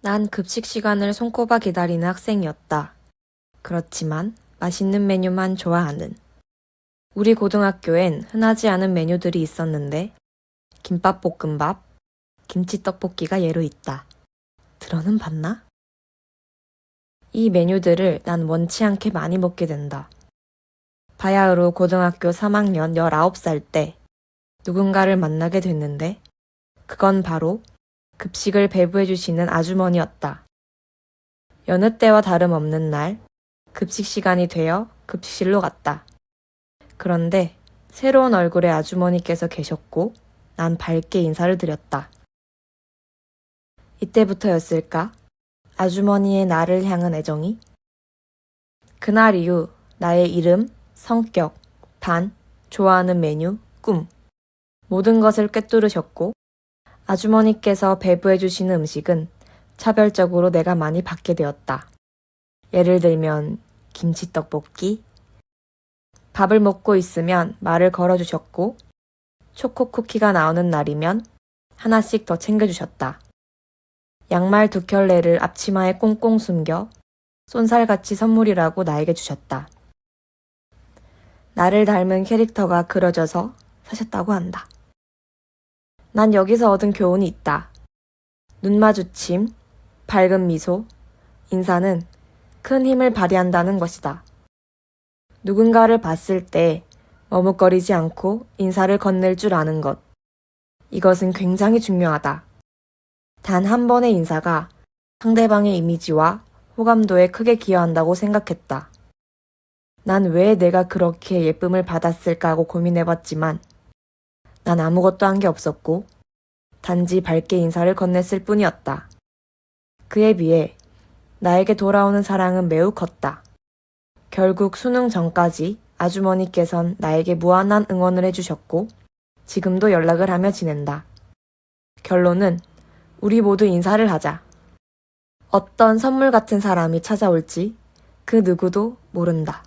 난 급식 시간을 손꼽아 기다리는 학생이었다. 그렇지만 맛있는 메뉴만 좋아하는. 우리 고등학교엔 흔하지 않은 메뉴들이 있었는데 김밥 볶음밥, 김치 떡볶이가 예로 있다. 들어는 봤나? 이 메뉴들을 난 원치 않게 많이 먹게 된다. 바야흐로 고등학교 3학년 19살 때 누군가를 만나게 됐는데 그건 바로 급식을 배부해 주시는 아주머니였다. 여느 때와 다름없는 날 급식 시간이 되어 급식실로 갔다. 그런데 새로운 얼굴의 아주머니께서 계셨고 난 밝게 인사를 드렸다. 이때부터였을까? 아주머니의 나를 향한 애정이? 그날 이후 나의 이름, 성격, 반, 좋아하는 메뉴, 꿈 모든 것을 꿰뚫으셨고 아주머니께서 배부해 주시는 음식은 차별적으로 내가 많이 받게 되었다. 예를 들면 김치떡볶이 밥을 먹고 있으면 말을 걸어주셨고 초코 쿠키가 나오는 날이면 하나씩 더 챙겨주셨다. 양말 두 켤레를 앞치마에 꽁꽁 숨겨 쏜살같이 선물이라고 나에게 주셨다. 나를 닮은 캐릭터가 그려져서 사셨다고 한다. 난 여기서 얻은 교훈이 있다. 눈 마주침, 밝은 미소, 인사는 큰 힘을 발휘한다는 것이다. 누군가를 봤을 때 머뭇거리지 않고 인사를 건넬 줄 아는 것. 이것은 굉장히 중요하다. 단 한 번의 인사가 상대방의 이미지와 호감도에 크게 기여한다고 생각했다. 난 왜 내가 그렇게 예쁨을 받았을까 하고 고민해봤지만 난 아무것도 한 게 없었고 단지 밝게 인사를 건넸을 뿐이었다. 그에 비해 나에게 돌아오는 사랑은 매우 컸다. 결국 수능 전까지 아주머니께선 나에게 무한한 응원을 해주셨고 지금도 연락을 하며 지낸다. 결론은 우리 모두 인사를 하자. 어떤 선물 같은 사람이 찾아올지 그 누구도 모른다.